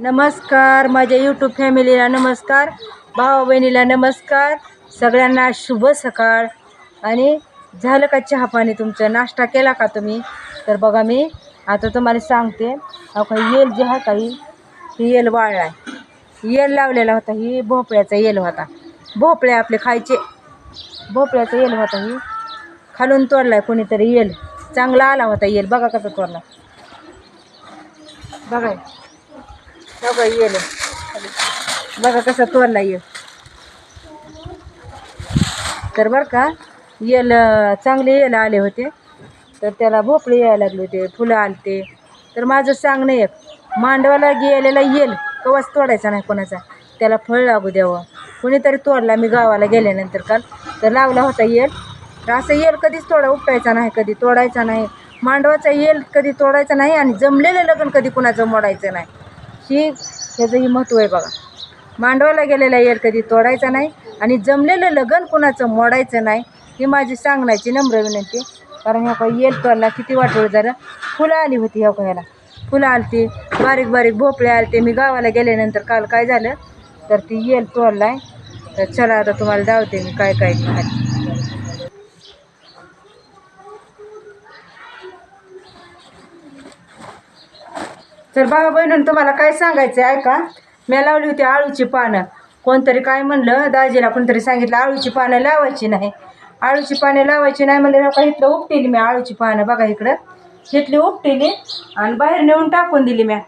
नमस्कार माझ्या यूट्यूब फॅमिलीला नमस्कार भावा बहिणीला नमस्कार सगळ्यांना शुभ सकाळ. आणि झालं का चहा पाणी तुमचं? नाश्ता केला का तुम्ही? तर बघा मी आता तुम्हाला सांगते अहो काही येल जे आहे काही ही येल वाळला आहे येल लावलेला होता ही भोपळ्याचा येल होता. भोपळे आपले खायचे. भोपळ्याचा येल होता ही खालून तोडलाय कोणीतरी येल. चांगला आला होता येल. बघा कसा तोडला. बघा. बघा येलो बघा कसा तोडला येल तर बरं का येल चांगले येल आले होते. तर त्याला भोपळे यायला लागले होते फुलं आलते तर माझं सांगणं एक मांडवाला गेलेला येल कवाच तोडायचा नाही कोणाचा? त्याला फळ लागू द्यावं. कुणीतरी तोडला मी गावाला गेल्यानंतर काल. तर लावला होता येल. तर असं येल कधीच तोडा उपटायचा नाही कधी तोडायचा नाही. मांडवाचा येल कधी तोडायचा नाही आणि जमलेलं लग्न कधी कुणाचं मोडायचं नाही. ही ह्याचंही महत्त्व आहे बघा. मांडवाला गेलेला येल कधी तोडायचा नाही आणि जमलेलं लगन कुणाचं मोडायचं नाही ही माझी सांगण्याची नम्र विनंती कारण ह्या काही येल तोडला किती वाटोळ झालं. फुलं आली होती ह्या ह्याला फुलं आलती बारीक बारीक भोपळे आलते. मी गावाला गेल्यानंतर काल काय झालं? तर ती येल आहे तर चला आता तुम्हाला दावते मी काय काय. तर बाबा बहिणून तुम्हाला काय सांगायचं आहे का मी लावली होती आळूची पानं. कोणतरी काय म्हणलं दाजीला कोणतरी सांगितलं आळूची पानं लावायची नाही. आळूची पानं लावायची नाही म्हणलं का इथलं उपटेली मी आळूची पानं बघा इकडं. इथली उपटेली आणि बाहेर नेऊन टाकून दिली म्या.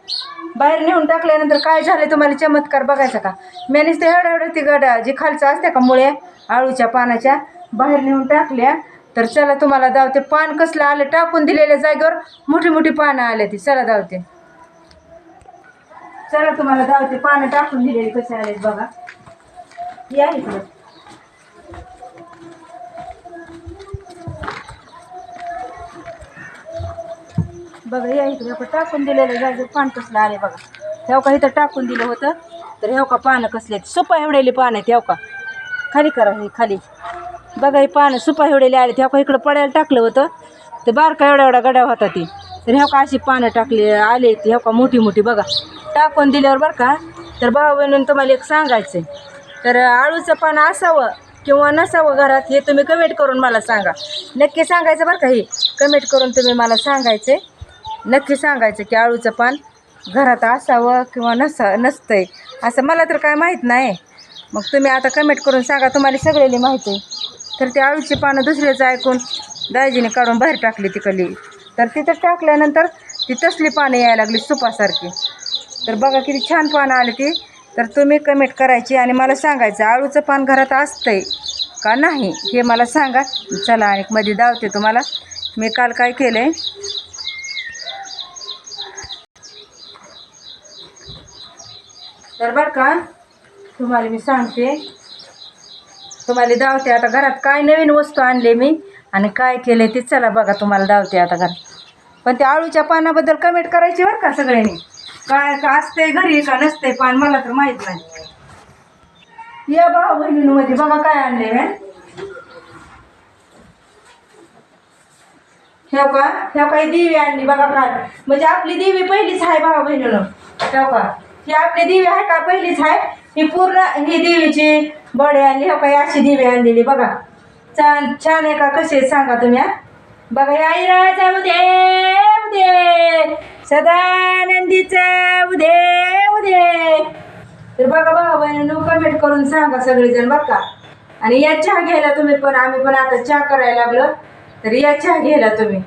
बाहेर नेऊन टाकल्यानंतर काय झालं तुम्हाला चमत्कार बघायचा का? मी नुसते एवढं एवढं ती गडा जी खालचं असते का मुळे आळूच्या पानाच्या बाहेर नेऊन टाकल्या. तर चला तुम्हाला धावते पान कसलं आलं टाकून दिलेल्या जागेवर मोठी मोठी पानं आल्या ती. चला धावते चला तुम्हाला धावते पानं टाकून दिलेली कसे आलेत बघा. या इकडं. बघा या इकडे. आपण टाकून दिलेलं जायचं पान कसलं आले बघा. ठेव हो का इथं टाकून दिलं होतं. तर हेव हो का पानं कसले आहेत? सुपा एवढेली पानं आहेत ठेव हो का? खाली करा हे खाली. बघा हे पानं सुपा एवढेले आले ठेव का इकडं पडायला टाकलं होतं. तर बारका एवढा एवढा गड्या होता ती. तर ह्या का अशी पानं टाकली आले ती. ह्या का मोठी मोठी बघा. टाकून दिल्यावर बरं का? तर भाऊ बहिणीनं तुम्हाला एक सांगायचं आहे तर आळूचं पान असावं किंवा नसावं घरात हे तुम्ही कमेंट करून मला सांगा. नक्की सांगायचं बरं का हे? कमेंट करून तुम्ही मला सांगायचे नक्की सांगायचं की आळूचं पान घरात असावं किंवा नसा नसतंय. असं मला तर काय माहीत नाही. मग तुम्ही आता कमेंट करून सांगा तुम्हाला सगळ्याला माहिती आहे. तर ते आळूची पानं दुसऱ्याचं ऐकून दाजीने काढून बाहेर टाकली तिकडली. तर तिथं टाकल्यानंतर ती तसली पानं यायला लागली सुपासारखी. तर बघा किती छान पानं आली ती. तर तुम्ही कमेंट करायची आणि मला सांगायचं आळूचं पान घरात असतंय का नाही? हे मला सांगा. चला आणि मध्ये धावते तुम्हाला. मी काल काय केलं आहे तर बरं का तुम्हाला मी सांगते. तुम्हाला धावते. आता घरात काय नवीन वस्तू आणले मी आणि काय केले ते चला बघा तुम्हाला धावते आता घरात. पण त्या आळूच्या पानाबद्दल कमेंट करायची बरं का सगळ्यांनी? काय का असतंय घरी का नसतंय पण मला तर माहीत नाही. या भाऊ बहिणीमध्ये बघा काय आणले ठेव का? ठेव काही देवी आणली बघा काल म्हणजे आपली देवी पहिलीच आहे भाऊ बहिणीनं. ठेव का? ही आपली देवी आहे का? पहिलीच आहे. ही पूर्ण ही देवीची बडे आणली. ह्या काही अशी देवी आणलेली बघा. छान छान आहे का? कशी सांगा तुम्ही बघा या आईराजा सदानंदीचा उदे उदे. तर बघा भाऊ बहिणीनं कमेंट करून सांगा सगळेजण बरं का? आणि या चहा घ्यायला तुम्ही पण आम्ही पण आता चहा करायला लागलो. तर या चहा घ्यायला तुम्ही.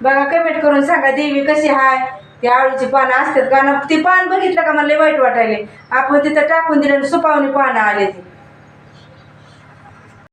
बघा कमेंट करून सांगा देवी कशी हाय? ती आळूची पानं असतात का ना? ती पान बघितलं का? मला वाईट वाटायले. आपण तिथं टाकून दिलं आणि सुपावणी पानं आले ती.